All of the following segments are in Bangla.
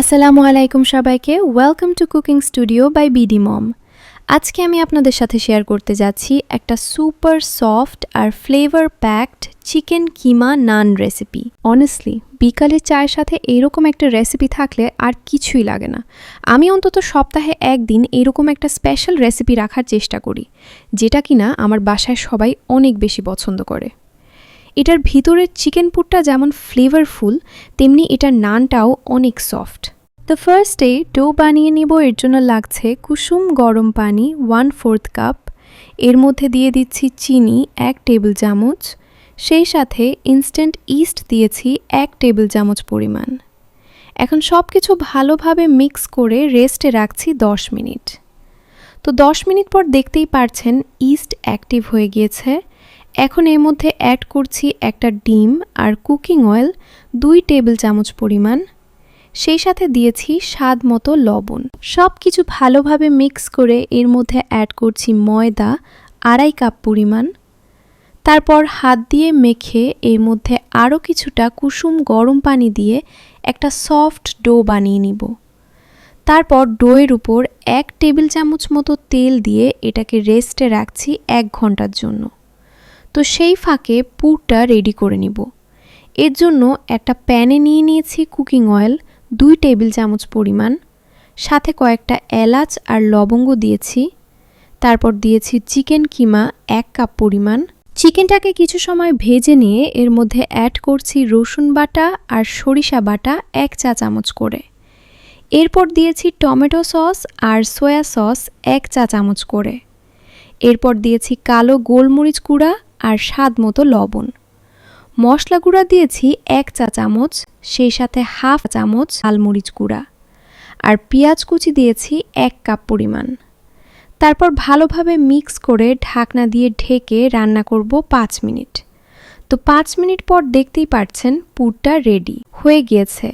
আসসালামু আলাইকুম সবাইকে। Welcome to cooking studio by BD mom আজকে আমি আপনাদের সাথে শেয়ার করতে যাচ্ছি একটা সুপার সফট আর flavour packed chicken keema naan recipe honestly বিকালে চায়ের সাথে এইরকম একটা রেসিপি থাকলে আর কিছুই লাগে না। আমি অন্তত সপ্তাহে একদিন এরকম একটা স্পেশাল রেসিপি রাখার চেষ্টা করি, যেটা কিনা আমার বাসায় সবাই অনেক বেশি পছন্দ করে। এটার ভিতরের চিকেন পুরটা যেমন ফ্লেভারফুল তেমনি এটার নানটাও অনেক সফট দ্য ফার্স্ট ফার্স্টে ডো বানিয়ে নিব, এর জন্য লাগছে কুসুম গরম পানি ওয়ান ফোর্থ কাপ এর মধ্যে দিয়ে দিচ্ছি চিনি, এক টেবিল চামচ। সেই সাথে ইনস্ট্যান্ট ইস্ট দিয়েছি, এক টেবিল চামচ পরিমাণ। এখন সব কিছু ভালোভাবে মিক্স করে রেস্টে রাখছি দশ মিনিট। তো দশ মিনিট পর দেখতেই পারছেন ইস্ট অ্যাক্টিভ হয়ে গিয়েছে। এখন এর মধ্যে অ্যাড করছি একটা ডিম আর কুকিং অয়েল দুই টেবিল চামচ পরিমাণ। সেই সাথে দিয়েছি স্বাদ মতো লবণ। সব কিছু ভালোভাবে মিক্স করে এর মধ্যে অ্যাড করছি ময়দা, আড়াই কাপ পরিমাণ। তারপর হাত দিয়ে মেখে এর মধ্যে আরও কিছুটা কুসুম গরম পানি দিয়ে একটা সফট ডো বানিয়ে নিব। তারপর ডোয়ের উপর এক টেবিল চামচ মতো তেল দিয়ে এটাকে রেস্টে রাখছি এক ঘণ্টার জন্য। তো সেই ফাঁকে পুরটা রেডি করে নিব। এর জন্য একটা প্যানে নিয়ে নিয়েছি কুকিং অয়েল দুই টেবিল চামচ পরিমাণ। সাথে কয়েকটা এলাচ আর লবঙ্গ দিয়েছি। তারপর দিয়েছি চিকেন কিমা এক কাপ পরিমাণ। চিকেনটাকে কিছু সময় ভেজে নিয়ে এর মধ্যে অ্যাড করছি রসুন বাটা আর সরিষা বাটা এক চা চামচ করে। এরপর দিয়েছি টমেটো সস আর সয়া সস এক চা চামচ করে। এরপর দিয়েছি কালো গোলমরিচ গুঁড়া আর স্বাদ মতো লবণ। মশলা গুঁড়া দিয়েছি এক চা চামচ, সেই সাথে হাফ চামচ লালমরিচ গুঁড়া। আর পেঁয়াজ কুচি দিয়েছি এক কাপ পরিমাণ। তারপর ভালোভাবে মিক্স করে ঢাকনা দিয়ে ঢেকে রান্না করব পাঁচ মিনিট। তো পাঁচ মিনিট পর দেখতেই পারছেন পুরটা রেডি হয়ে গিয়েছে।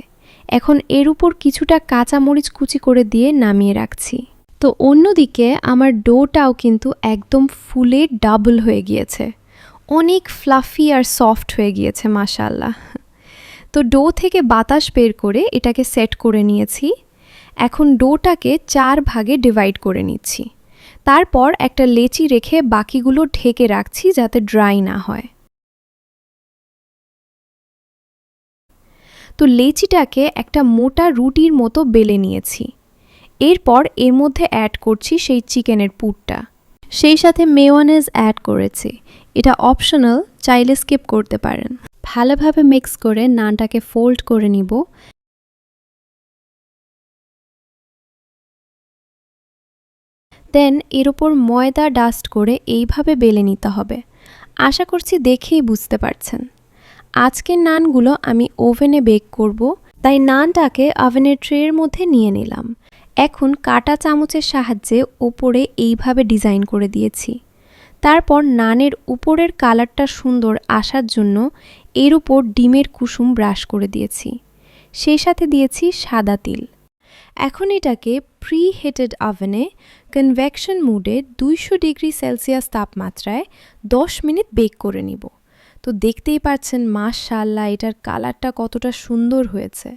এখন এর উপর কিছুটা কাঁচা মরিচ কুচি করে দিয়ে নামিয়ে রাখছি। তো অন্যদিকে আমার ডোটাও কিন্তু একদম ফুলে ডাবল হয়ে গিয়েছে। অনেক ফ্লাফি আর সফট হয়ে গিয়েছে মাশাল্লাহ তো ডো থেকে বাতাস বের করে এটাকে সেট করে নিয়েছি। এখন ডোটাকে চার ভাগে ডিভাইড করে নিচ্ছি। তারপর একটা লেচি রেখে বাকিগুলো ঢেকে রাখছি যাতে ড্রাই না হয়। তো লেচিটাকে একটা মোটা রুটির মতো বেলে নিয়েছি। এরপর এর মধ্যে অ্যাড করছি সেই চিকেনের পুরটা। সেই সাথে মেয়োনেজ অ্যাড করেছি। এটা অপশনাল চাইলে স্কিপ করতে পারেন। ভালোভাবে মিক্স করে নানটাকে ফোল্ড করে নিব। দেন এর ওপর ময়দা ডাস্ট করে এইভাবে বেলে নিতে হবে। আশা করছি দেখেই বুঝতে পারছেন। আজকের নানগুলো আমি ওভেনে বেক করব, তাই নানটাকে ওভেনের ট্রের মধ্যে নিয়ে নিলাম। এখন কাটা চামচের সাহায্যে ওপরে এইভাবে ডিজাইন করে দিয়েছি। তারপর নানের উপরের কালারটা সুন্দর আসার জন্য এর উপর ডিমের কুসুম ব্রাশ করে দিয়েছি। সেই সাথে দিয়েছি সাদা তিল। এখন এটাকে প্রি হিটেড ওভেনে কনভেকশন মুডে দুইশো ডিগ্রি সেলসিয়াস তাপমাত্রায় দশ মিনিট বেক করে নিব। তো দেখতেই পাচ্ছেন মাশাল্লাহ এটার কালারটা কতটা সুন্দর হয়েছে।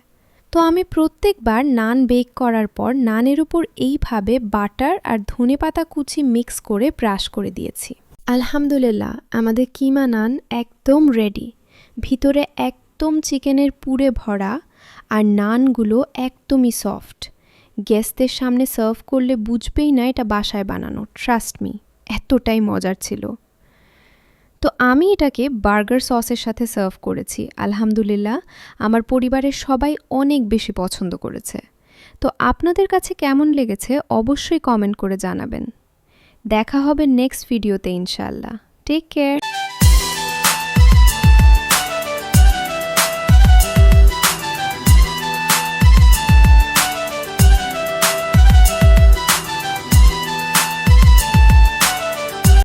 তো আমি প্রত্যেকবার নান বেক করার পর নানের উপর এইভাবে বাটার আর ধনে পাতা কুচি মিক্স করে ব্রাশ করে দিয়েছি। আলহামদুলিল্লাহ, আমাদের কিমা নান একদম রেডি ভিতরে একদম চিকেনের পুরে ভরা আর নানগুলো একদমই সফট গেস্টদের সামনে সার্ভ করলে বুঝবেই না এটা বাসায় বানানো ট্রাস্ট মি এতটাই মজার ছিল। তো আমি এটাকে বার্গার সসের সাথে সার্ভ করেছি, আলহামদুলিল্লাহ। আমার পরিবারের সবাই অনেক বেশি পছন্দ করেছে। তো আপনাদের কাছে কেমন লেগেছে অবশ্যই কমেন্ট করে জানাবেন। দেখা হবে নেক্সট ভিডিওতে ইনশাল্লাহ টেক কেয়ার